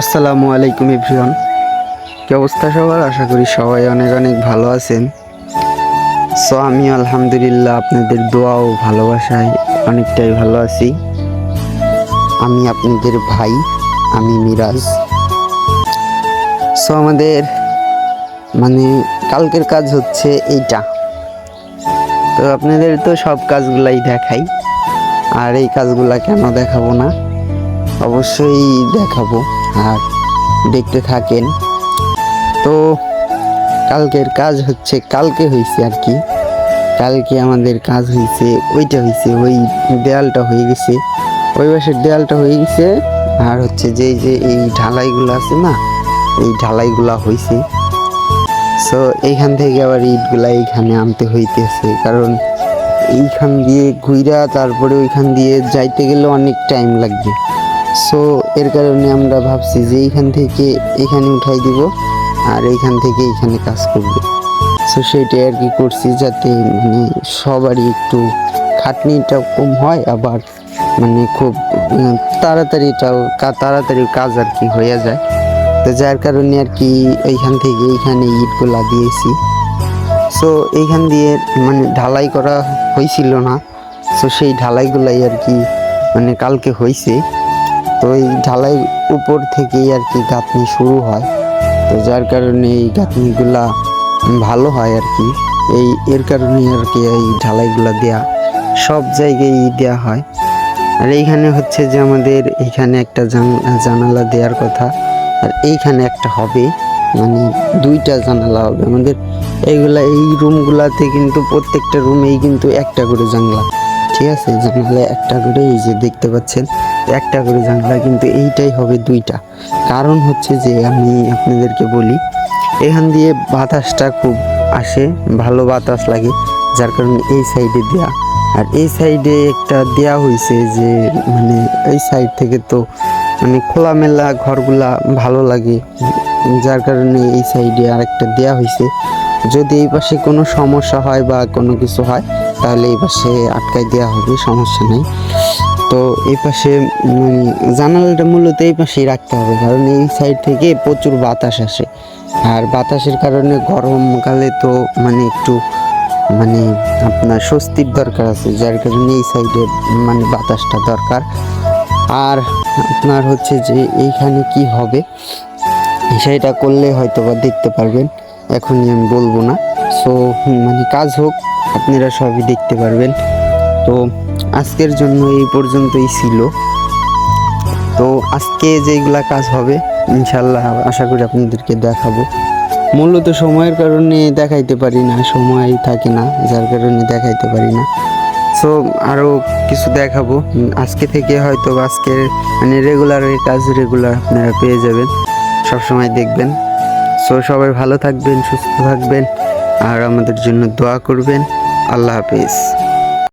আসসালামু আলাইকুম এভরিওয়ান। কি অবস্থা সবার? আশা করি সবাই অনেক অনেক ভালো আছেন। সো আমি আলহামদুলিল্লাহ আপনাদের দোয়া ও ভালোবাসায় অনেকটাই ভালো আছি। আমি আপনাদের ভাই, আমি মিরাজ। সো আমাদের মানে কালকের কাজ হচ্ছে এইটা। তো আপনাদের তো সব কাজগুলাই দেখাই। আর এই কাজগুলা কেন দেখাবো না? অবশ্যই দেখাবো। আর দেখতে থাকেন। তো কালকের কাজ হচ্ছে, কালকে হয়েছে আর কি। কালকে আমাদের কাজ হয়েছে ওইটা হয়েছে ওই দেয়ালটা হয়ে গেছে। ওই পাশের দেয়ালটা হয়ে গেছে, আর হচ্ছে যে যে এই ঢালাইগুলো আছে না, এই ঢালাইগুলা হয়েছে সো এইখান থেকে আবার ইটগুলা এইখানে আনতে হইতেছে, কারণ এইখান দিয়ে ঘুইরা তারপরে ওইখান দিয়ে যাইতে গেলে অনেক টাইম লাগবে। সো এর কারণে আমরা ভাবছি যে এইখান থেকে এখানে উঠাই দিব আর এইখান থেকে এইখানে কাজ করব। সো সেটাই আর কি করছি যাতে মানে সবারই একটু খাটনিটা কম হয় আবার মানে খুব তাড়াতাড়িটাও তাড়াতাড়ি কাজ আর কি হয়ে যায়। তো যার কারণে আর কি এইখান থেকে এইখানে ইটগুলা দিয়েছি। সো এইখান দিয়ে মানে ঢালাই করা হয়েছিল না। সো সেই ঢালাইগুলাই আর কি মানে কালকে হয়েছে তো এই ঢালাই উপর থেকেই আর কি গাঁথনি শুরু হয়। তো যার কারণে এই গাঁথনিগুলা ভালো হয় আর কি। এই এর কারণেই আর কি এই ঢালাইগুলা দেয়া, সব জায়গায় দেয়া হয়। আর এইখানে হচ্ছে যে আমাদের এইখানে একটা জানালা দেওয়ার কথা। আর এইখানে একটা হবে মানে দুইটা জানালা হবে আমাদের। এইগুলা, এই রুমগুলাতে কিন্তু প্রত্যেকটা রুমেই কিন্তু একটা করে জানলা। ঠিক আছে? জানলা একটা করে এই যে দেখতে পাচ্ছেন। একটা করে জানলা, কিন্তু এইটাই হবে দুইটা। কারণ হচ্ছে যে আমি আপনাদেরকে বলি, এখান দিয়ে বাতাসটা খুব আসে, ভালো বাতাস লাগে, যার কারণে এই সাইডে দেয়া। আর এই সাইডে একটা দেয়া হয়েছে যে মানে এই সাইড থেকে তো মানে খোলামেলা ঘরগুলা ভালো লাগে, যার কারণে এই সাইডে আরেকটা দেয়া হয়েছে যদি এই পাশে কোনো সমস্যা হয় বা কোনো কিছু হয়, তাহলে এই পাশে আটকাই দেওয়া হবে, সমস্যা নেই। তো এই পাশে মানে জানালাটা মূলত এই পাশেই রাখতে হবে, কারণ এই সাইড থেকে প্রচুর বাতাস আসে। আর বাতাসের কারণে গরমকালে তো মানে একটু মানে আপনার স্বস্তির দরকার আছে, যার কারণে এই সাইডে মানে বাতাসটা দরকার। আর আপনার হচ্ছে যে এইখানে কি হবে, সেটা করলে হয়তো বা দেখতে পারবেন, এখনই আমি বলব না। সো মানে কাজ হোক, আপনারা সবই দেখতে পারবেন। তো আজকের জন্য এই পর্যন্তই ছিল। তো আজকে যেগুলা কাজ হবে ইনশাল্লাহ আশা করি আপনাদেরকে দেখাবো। মূলত সময়ের কারণে দেখাইতে পারি না, সময় থাকে না, যার কারণে দেখাইতে পারি না। সো আরও কিছু দেখাবো। আজকে থেকে হয়তো আজকে মানে রেগুলারের কাজ রেগুলার আপনারা পেয়ে যাবেন সব সময় দেখবেন। সো সবাই ভালো থাকবেন, সুস্থ থাকবেন, আর আমাদের জন্য দোয়া করবেন। আল্লাহ হাফিজ।